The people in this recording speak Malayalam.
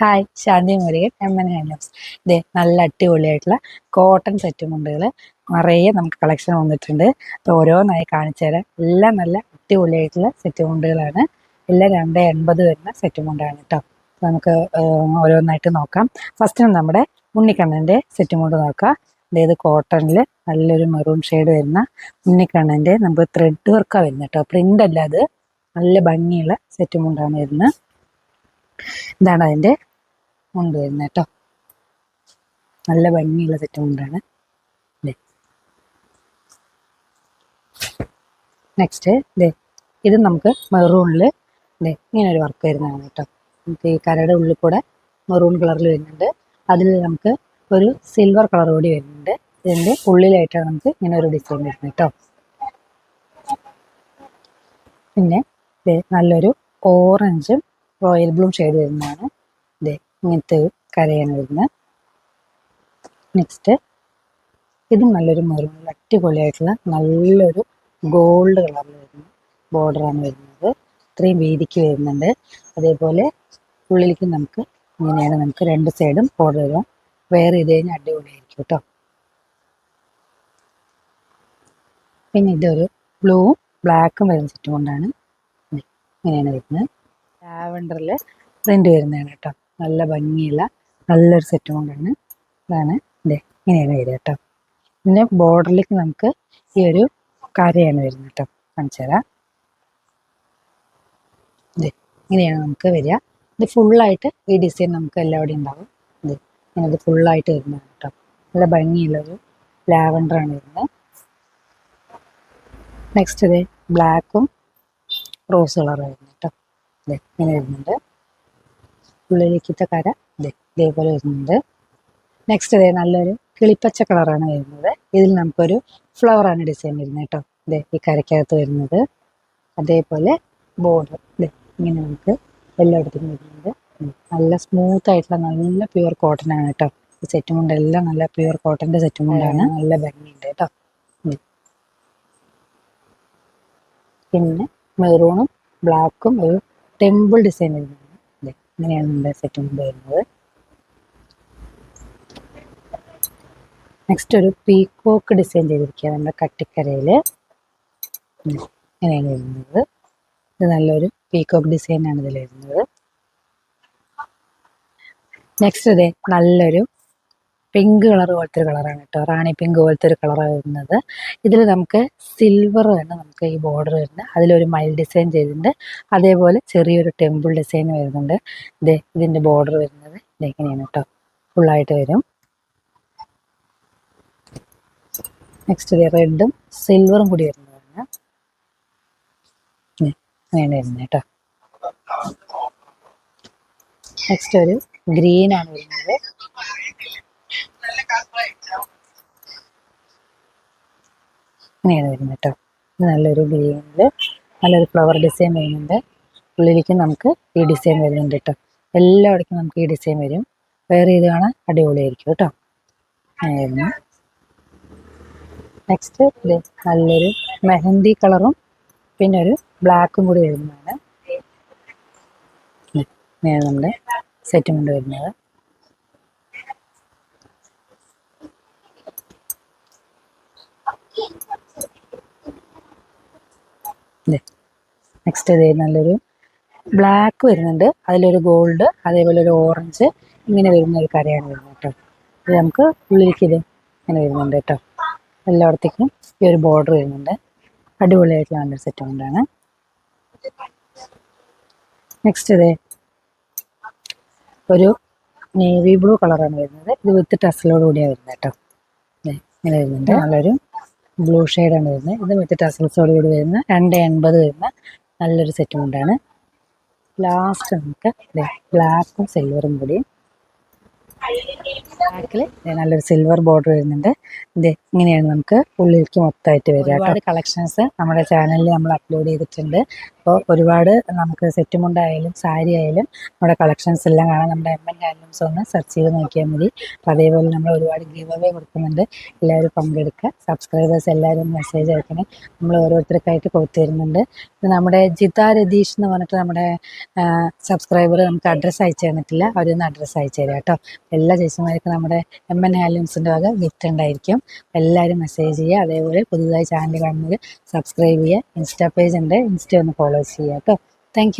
Hi Shanthi Murugan M N handlooms ഇതേ നല്ല അടിപൊളിയായിട്ടുള്ള കോട്ടൺ സെറ്റ് മുണ്ടുകൾ നിറയെ നമുക്ക് കളക്ഷൻ വന്നിട്ടുണ്ട്. അപ്പോൾ ഓരോന്നായി കാണിച്ചു തരാം. എല്ലാം നല്ല അടിപൊളിയായിട്ടുള്ള സെറ്റ് മുണ്ടുകളാണ് എല്ലാം രണ്ട് എൺപത് വരുന്ന സെറ്റ് മുണ്ടാണ് കേട്ടോ അപ്പോൾ നമുക്ക് ഓരോന്നായിട്ട് നോക്കാം. ഫസ്റ്റ് നമ്മുടെ ഉണ്ണിക്കണ്ണന്റെ സെറ്റ് മുണ്ട് നോക്കാം. അതായത് കോട്ടണിൽ നല്ലൊരു മെറൂൺ ഷെയ്ഡ് വരുന്ന ഉണ്ണിക്കണ്ണന്റെ നമുക്ക് ത്രെഡ് വർക്കാണ് വരുന്നത് കേട്ടോ പ്രിന്റ് അല്ലാതെ നല്ല ഭംഗിയുള്ള സെറ്റ് മുണ്ടാണ് വരുന്നത്. ഇതാണ് അതിന്റെ മുണ്ട് വരുന്നത് കേട്ടോ. നല്ല ഭംഗിയുള്ള സെറ്റ് മുണ്ടാണ്. നെക്സ്റ്റ് ദേ. ഇത് നമുക്ക് മെറൂണിൽ ദേ ഇങ്ങനെ ഒരു വർക്ക് വരുന്നതാണ് കേട്ടോ. നമുക്ക് ഈ കരയുടെ ഉള്ളിൽ കൂടെ മെറൂൺ കളറിൽ വരുന്നുണ്ട്. അതിൽ നമുക്ക് ഒരു സിൽവർ കളർ കൂടി വരുന്നുണ്ട്. ഇതിന്റെ ഉള്ളിലായിട്ടാണ് നമുക്ക് ഇങ്ങനെ ഒരു ഡിസൈൻ വരുന്നത് കേട്ടോ. പിന്നെ നല്ലൊരു ഓറഞ്ചും റോയൽ ബ്ലൂ ഷെയ്ഡ് വരുന്നതാണ്. ദേ ഇങ്ങനത്തെ കരയാണ് വരുന്നത്. നെക്സ്റ്റ് ഇതും നല്ലൊരു മെറൂൺ അടിപൊളിയായിട്ടുള്ള നല്ലൊരു ഗോൾഡ് കളറിൽ വരുന്ന ബോർഡറാണ് വരുന്നത്. ഇത്രയും വീതിക്ക് വരുന്നുണ്ട്. അതേപോലെ ഉള്ളിലേക്ക് നമുക്ക് ഇങ്ങനെയാണ് നമുക്ക് രണ്ട് സൈഡും ബോർഡർ വരാം വേറെ ഇത് കഴിഞ്ഞാൽ അടിപൊളിയായിരിക്കും കേട്ടോ. പിന്നെ ഇതൊരു ബ്ലൂവും ബ്ലാക്കും വരുന്ന സെറ്റ് കൊണ്ടാണ് ഇങ്ങനെയാണ് വരുന്നത്. ലാവൻഡറിൽ പ്രിന്റ് വരുന്നതാണ് കേട്ടോ. നല്ല ഭംഗിയുള്ള നല്ലൊരു സെറ്റ് കൊണ്ടാണ് അതാണ് ഇതേ ഇങ്ങനെയാണ് വരിക കേട്ടോ. പിന്നെ ബോർഡറിലേക്ക് നമുക്ക് ഈ ഒരു കരയാണ് വരുന്നത് കേട്ടോ. കാണിച്ചു ഇത് ഇങ്ങനെയാണ് നമുക്ക് വരിക. ഇത് ഫുള്ളായിട്ട് ഈ ഡിസൈൻ നമുക്ക് എല്ലാവിടെയും ഉണ്ടാവും. ഇത് ഇങ്ങനെ ഫുള്ളായിട്ട് വരുന്നതാണ് കേട്ടോ. നല്ല ഭംഗിയുള്ളൊരു ലാവൻഡറാണ് വരുന്നത്. നെക്സ്റ്റ് ഇത് ബ്ലാക്കും റോസ് കളറും ഇങ്ങനെ വരുന്നുണ്ട്. ഉള്ളിലേക്കത്തെ കര ഇത് ഇതേപോലെ വരുന്നുണ്ട്. നെക്സ്റ്റ് ഇതേ നല്ലൊരു കിളിപ്പച്ച കളറാണ് വരുന്നത്. ഇതിൽ നമുക്കൊരു ഫ്ലവറാണ് ഡിസൈൻ വരുന്നത് കേട്ടോ. ഇത് ഈ കരയ്ക്കകത്ത് വരുന്നത്. അതേപോലെ ബോർഡർ ഇത് ഇങ്ങനെ നമുക്ക് എല്ലായിടത്തും വരുന്നുണ്ട്. നല്ല സ്മൂത്ത് ആയിട്ടുള്ള നല്ല പ്യുവർ കോട്ടൺ ആണ് കേട്ടോ. ഈ സെറ്റ് മുണ്ട് എല്ലാം നല്ല പ്യുവർ കോട്ടന്റെ സെറ്റ് മുണ്ടാണ് നല്ല ഭംഗിയുണ്ട് കേട്ടോ. പിന്നെ മെറൂണും ബ്ലാക്കും ഒരു ടെമ്പിൾ ഡിസൈൻ വരുന്നത് ഇങ്ങനെയാണ് നമ്മുടെ സെറ്റ് വരുന്നത്. നെക്സ്റ്റ് ഒരു പീക്കോക്ക് ഡിസൈൻ ചെയ്തിരിക്കുക നമ്മുടെ കട്ടിക്കരയിൽ ഇങ്ങനെയാണ് വരുന്നത് ഇത് നല്ലൊരു പീക്കോക്ക് ഡിസൈനാണ് ഇതിൽ വരുന്നത് നെക്സ്റ്റ് ഇതേ നല്ലൊരു പിങ്ക് കളർ പോലത്തെ ഒരു കളറാണ് കേട്ടോ. റാണി പിങ്ക് പോലത്തെ ഒരു കളറാണ് വരുന്നത്. ഇതിൽ നമുക്ക് സിൽവർ തന്നെ നമുക്ക് ഈ ബോർഡർ വരുന്നത്. അതിലൊരു മൈൽ ഡിസൈൻ ചെയ്തിട്ടുണ്ട്. അതേപോലെ ചെറിയൊരു ടെമ്പിൾ ഡിസൈൻ വരുന്നുണ്ട്. ഇതേ ഇതിന്റെ ബോർഡർ വരുന്നത് ഇതെങ്ങനെയാണ് കേട്ടോ. ഫുള്ളായിട്ട് വരും. നെക്സ്റ്റ് ഇത് റെഡും സിൽവറും കൂടി വരുന്നതാണ്. ഉം, അങ്ങനെയാണ് വരുന്നത് കേട്ടോ. നെക്സ്റ്റ് ഒരു ഗ്രീനാണ് വരുന്നത്. ഇങ്ങനെയാണ് വരുന്നത് കേട്ടോ. നല്ലൊരു ഗ്രീനിൽ നല്ലൊരു ഫ്ലവർ ഡിസൈൻ വരുന്നുണ്ട്. ഉള്ളിലേക്ക് നമുക്ക് ഈ ഡിസൈൻ വരുന്നുണ്ട് കേട്ടോ. എല്ലായിടത്തും നമുക്ക് ഈ ഡിസൈൻ വരും. വേറെ ഇത് കാണാൻ അടിപൊളിയായിരിക്കും കേട്ടോ. അങ്ങനെ നെക്സ്റ്റ് നല്ലൊരു മെഹന്തി കളറും പിന്നെ ഒരു ബ്ലാക്കും കൂടി വരുന്നതാണ്. നമ്മുടെ സെറ്റ് കൊണ്ട് വരുന്നത്. നെക്സ്റ്റ് ഇത് നല്ലൊരു ബ്ലാക്ക് വരുന്നുണ്ട്. അതിലൊരു ഗോൾഡ് അതേപോലെ ഒരു ഓറഞ്ച് ഇങ്ങനെ വരുന്ന ഒരു കരയാണ് വരുന്നത് കേട്ടോ. ഇത് നമുക്ക് ഉള്ളിലേക്ക് ഇത് ഇങ്ങനെ വരുന്നുണ്ട് കേട്ടോ. എല്ലായിടത്തേക്കും ഈ ഒരു ബോർഡർ വരുന്നുണ്ട്. അടിപൊളിയായിട്ടുള്ള നല്ലൊരു സെറ്റ് കൊണ്ടാണ് നെക്സ്റ്റ് ഇത് ഒരു നേവി ബ്ലൂ കളറാണ് വരുന്നത്. ഇത് വിത്ത് ടസലോട് കൂടിയാണ് വരുന്നത് കേട്ടോ. ഇങ്ങനെ വരുന്നുണ്ട്. നല്ലൊരു ബ്ലൂ ഷെയ്ഡാണ് വരുന്നത്. ഇത് വിത്ത് ടസൽസോട് കൂടി വരുന്ന രണ്ട് എൺപത് വരുന്ന നല്ലൊരു സെറ്റ് കൊണ്ടാണ്. ലാസ്റ്റ് നമുക്ക് ബ്ലാക്കും സിൽവറും കൂടി. ബാക്കിൽ നല്ലൊരു സിൽവർ ബോർഡർ വരുന്നുണ്ട്. ഇത് ഇങ്ങനെയാണ് നമുക്ക് ഉള്ളിലേക്ക് മൊത്തമായിട്ട് വരിക ഒരുപാട് കളക്ഷൻസ് നമ്മുടെ ചാനലിൽ നമ്മൾ അപ്ലോഡ് ചെയ്തിട്ടുണ്ട്. അപ്പോൾ ഒരുപാട് നമുക്ക് സെറ്റ് മുണ്ടായാലും സാരി ആയാലും നമ്മുടെ കളക്ഷൻസ് എല്ലാം കാണാൻ നമ്മുടെ എം എൻ ഹാൻഡ്ലൂംസ് ഒന്ന് സെർച്ച് ചെയ്ത് നോക്കിയാൽ മതി. അതേപോലെ നമ്മൾ ഒരുപാട് ഗീവ് അവേ കൊടുക്കുന്നുണ്ട്. എല്ലാവരും പങ്കെടുക്കുക. സബ്സ്ക്രൈബേഴ്സ് എല്ലാവരും മെസ്സേജ് അയക്കണേ. നമ്മൾ ഓരോരുത്തർക്കായിട്ട് കൊടുത്തു തരുന്നുണ്ട്. നമ്മുടെ ജിത രതീഷ് എന്ന് പറഞ്ഞിട്ട് നമ്മുടെ സബ്സ്ക്രൈബർ നമുക്ക് അഡ്രസ്സ് അയച്ചു തന്നിട്ടില്ല. അവരൊന്ന് അഡ്രസ്സ് അയച്ചു തരാം കേട്ടോ. എല്ലാ ചേച്ചിമാർക്കും നമ്മുടെ എം എൻ ഹാൻഡ്ലൂംസിന്റെ വക ഗിഫ്റ്റ് ഉണ്ടായിരിക്കും. എല്ലാവരും മെസ്സേജ് ചെയ്യുക. അതേപോലെ പുതുതായി ചാനൽ കാണുന്നവർ സബ്സ്ക്രൈബ് ചെയ്യുക. ഇൻസ്റ്റാ പേജ് ഉണ്ട്. ഇൻസ്റ്റ ഒന്ന് ഫോളോ ചെയ്യുക കേട്ടോ താങ്ക്